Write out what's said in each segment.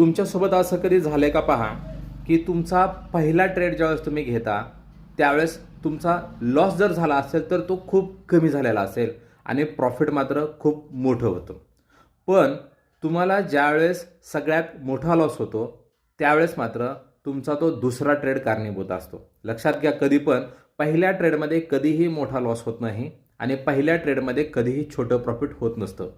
तुमच्यासोबत असं कधी झालं आहे का पहा की तुमचा पहिला ट्रेड ज्यावेळेस तुम्ही घेता त्यावेळेस तुमचा लॉस जर झाला असेल तर तो खूप कमी झालेला असेल आणि प्रॉफिट मात्र खूप मोठं होतं. पण तुम्हाला ज्यावेळेस सगळ्यात मोठा लॉस होतो त्यावेळेस मात्र तुमचा तो दुसरा ट्रेड कारणीभूत असतो. लक्षात घ्या कधी पण पहिल्या ट्रेडमध्ये कधीही मोठा लॉस होत नाही आणि पहिल्या ट्रेडमध्ये कधीही छोटं प्रॉफिट होत नसतं.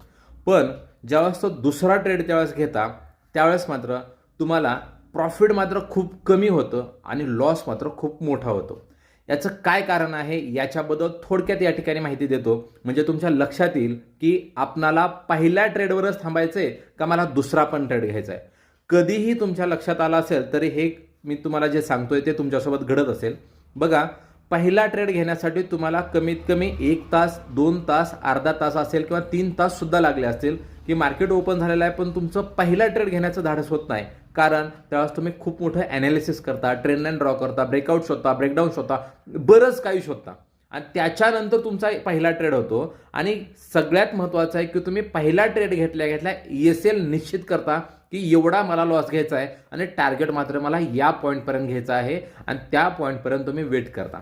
पण ज्यावेळेस तो दुसरा ट्रेड त्यावेळेस घेता त्यावेळेस मात्र तुम्हाला प्रॉफिट मात्र खूप कमी होतं आणि लॉस मात्र खूप मोठा होतो. याचं काय कारण आहे? याच्याबद्दल थोडक्यात या ठिकाणी माहिती देतो. म्हणजे तुमच्या लक्षात येईल की आपणाला पहिल्या ट्रेडवरच थांबायचं आहे का मला दुसरा पण ट्रेड घ्यायचा आहे कधीही तुमच्या लक्षात आलं असेल तरी हे मी तुम्हाला जे सांगतोय ते तुमच्यासोबत घडत असेल. बघा पहिला ट्रेड घेण्यासाठी तुम्हाला कमीत कमी एक तास दोन तास अर्धा तास असेल किंवा तीन तास सुद्धा लागले असतील. की मार्केट ओपन झालेलं आहे पण तुमचं पहिला ट्रेड घेण्याचं धाडस होत नाही. कारण त्यावेळेस तुम्ही खूप मोठं ॲनालिसिस करता ट्रेंड लाईन ड्रॉ करता ब्रेकआउट शोधता ब्रेकडाऊन शोधता बरंच काही शोधता. आणि त्याच्यानंतर तुमचा पहिला ट्रेड होतो. आणि सगळ्यात महत्त्वाचं आहे की तुम्ही पहिला ट्रेड घेतल्या घेतल्या एस एल निश्चित करता की एवढा मला लॉस घ्यायचा आहे आणि टार्गेट मात्र मला या पॉईंटपर्यंत घ्यायचा आहे आणि त्या पॉईंटपर्यंत तुम्ही वेट करता.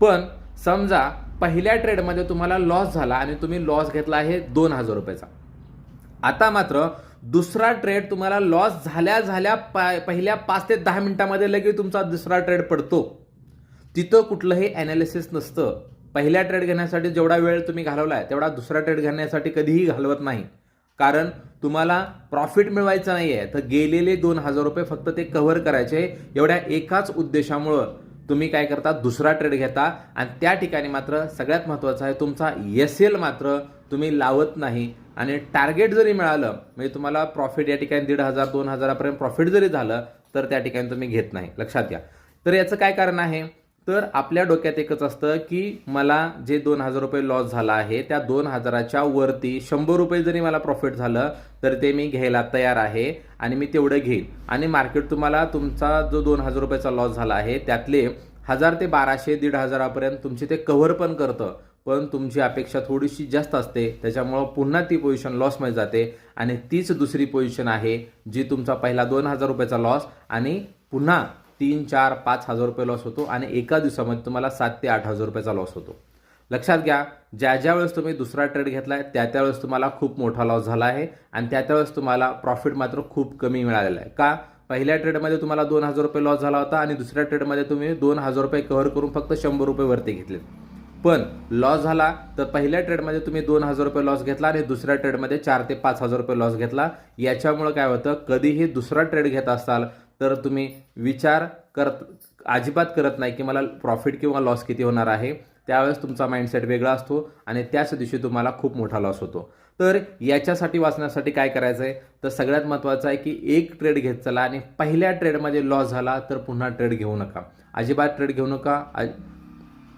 पण समजा पहिल्या ट्रेडमध्ये तुम्हाला लॉस झाला आणि तुम्ही लॉस घेतला आहे दोन हजार रुपयाचा. आता मात्र दुसरा ट्रेड तुम्हाला लॉस झाल्या झाल्या पा- पहिल्या पाच ते दहा मिनिटामध्ये लगेच तुमचा दुसरा ट्रेड पडतो. तिथं कुठलंही ॲनालिसिस नसतं. पहिल्या ट्रेड घेण्यासाठी जेवढा वेळ तुम्ही घालवला आहे तेवढा दुसरा ट्रेड घेण्यासाठी कधीही घालवत नाही. कारण तुम्हाला प्रॉफिट मिळवायचं नाही आहे तर गेलेले दोन हजार रुपये फक्त ते कव्हर करायचे एवढ्या एकाच उद्देशामुळं. तुम्ही काय करता? दुसरा ट्रेड घेता आणि त्या ठिकाणी मात्र सगळ्यात महत्त्वाचं आहे तुमचा एस एल मात्र तुम्ही लावत नाही. आणि टार्गेट जरी मिळालं म्हणजे तुम्हाला प्रॉफिट या ठिकाणी दीड हजार दोन हजारापर्यंत प्रॉफिट जरी झालं तर त्या ठिकाणी तुम्ही घेत नाही. लक्षात घ्या. तर याचं काय कारण आहे? तर आपल्या डोक्यात एकच असतं की मला जे दोन हजार रुपये लॉस झाला आहे त्या दोन हजाराच्या वरती शंभर रुपये जरी मला प्रॉफिट झालं तर ते मी घ्यायला तयार आहे आणि मी तेवढं घेईन. आणि मार्केट तुम्हाला तुमचा जो दोन हजार रुपयाचा लॉस झाला आहे त्यातले हजार ते बाराशे दीड हजारापर्यंत तुमचे ते कव्हर पण करतं. पण तुमची अपेक्षा थोडीशी जास्त असते त्याच्यामुळं पुन्हा ती पोझिशन लॉसमध्ये जाते आणि तीच दुसरी पोझिशन आहे जी तुमचा पहिला दोन हजार रुपयाचा लॉस आणि पुन्हा तीन चार पाच हजार रुपये लॉस होतो आणि एका दिवसामध्ये तुम्हाला सात ते आठ हजार रुपयाचा लॉस होतो. लक्षात घ्या ज्या ज्या वेळेस तुम्ही दुसरा ट्रेड घेतलाय त्या त्यावेळेस तुम्हाला खूप मोठा लॉस झाला आहे आणि त्या त्यावेळेस तुम्हाला प्रॉफिट मात्र खूप कमी मिळालेला आहे. का? पहिल्या ट्रेडमध्ये तुम्हाला दोन हजार रुपये लॉस झाला होता आणि दुसऱ्या ट्रेडमध्ये तुम्ही दोन हजार रुपये कव्हर करून फक्त शंभर रुपये वरती घेतले पण लॉस झाला तर पहिल्या ट्रेडमध्ये तुम्ही दोन हजार रुपये लॉस घेतला आणि दुसऱ्या ट्रेडमध्ये चार ते पाच हजार रुपये लॉस घेतला. याच्यामुळे काय होतं? कधीही दुसरा ट्रेड घेत असाल तर तुम्ही विचार करत अजिबात करत नाही की मला प्रॉफिट किंवा लॉस किती होणार आहे. त्यावेळेस तुमचा माइंडसेट वेगळा असतो आणि त्याच दिवशी तुम्हाला खूप मोठा लॉस होतो. तर याच्यासाठी वाचण्यासाठी काय करायचं आहे तर सगळ्यात महत्त्वाचं आहे की एक ट्रेड घेत चला आणि पहिल्या ट्रेडमध्ये लॉस झाला तर पुन्हा ट्रेड घेऊ नका. अजिबात ट्रेड घेऊ नका.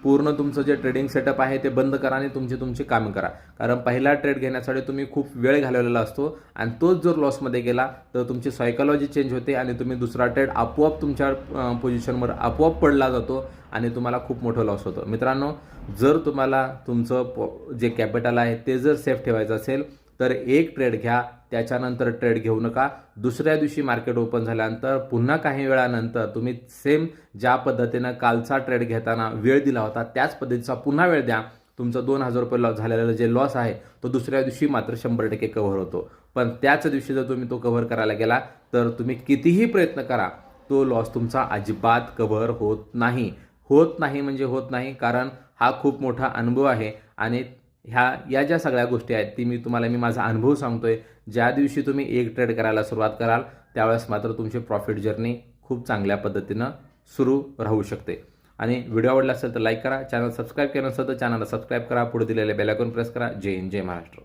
पूर्ण तुमचं जे ट्रेडिंग सेटअप आहे ते बंद करा आणि तुमचे तुमचे काम करा. कारण पहिला ट्रेड घेण्यासाठी तुम्ही खूप वेळ घालवलेला असतो आणि तोच जर लॉसमध्ये गेला तर तुमची सायकॉलॉजी चेंज होते आणि तुम्ही दुसरा ट्रेड आपोआप तुमच्या पोझिशनवर आपोआप पडला जातो आणि तुम्हाला खूप मोठं लॉस होतो. मित्रांनो जर तुम्हाला तुमचं जे कॅपिटल आहे ते जर सेफ ठेवायचं असेल तर एक ट्रेड घ्या त्याच्यानंतर ट्रेड घेऊ नका. दुसऱ्या दिवशी मार्केट ओपन झाल्यानंतर पुन्हा काही वेळानंतर तुम्ही सेम ज्या पद्धतीनं कालचा ट्रेड घेताना वेळ दिला होता त्याच पद्धतीचा पुन्हा वेळ द्या. तुमचं दोन हजार रुपये लॉस झालेलं जे लॉस आहे तो दुसऱ्या दिवशी मात्र शंभर टक्के कव्हर होतो. पण त्याच दिवशी जर तुम्ही तो कव्हर करायला गेला तर तुम्ही कितीही प्रयत्न करा तो लॉस तुमचा अजिबात कव्हर होत नाही. होत नाही म्हणजे होत नाही कारण हा खूप मोठा अनुभव आहे आणि ह्या या ज्या सगळ्या गोष्टी आहेत ती मी तुम्हाला मी माझा अनुभव सांगतोय. ज्या दिवशी तुम्ही एक ट्रेड करायला सुरुवात कराल त्यावेळेस मात्र तुमची प्रॉफिट जर्नी खूप चांगल्या पद्धतीनं सुरू राहू शकते. आणि व्हिडिओ आवडला असेल तर लाईक करा. चॅनल सबस्क्राईब केलं नसेल तर चॅनलला सबस्क्राईब करा. पुढे दिलेले बेलायकॉन प्रेस करा. जय हिंद जय महाराष्ट्र.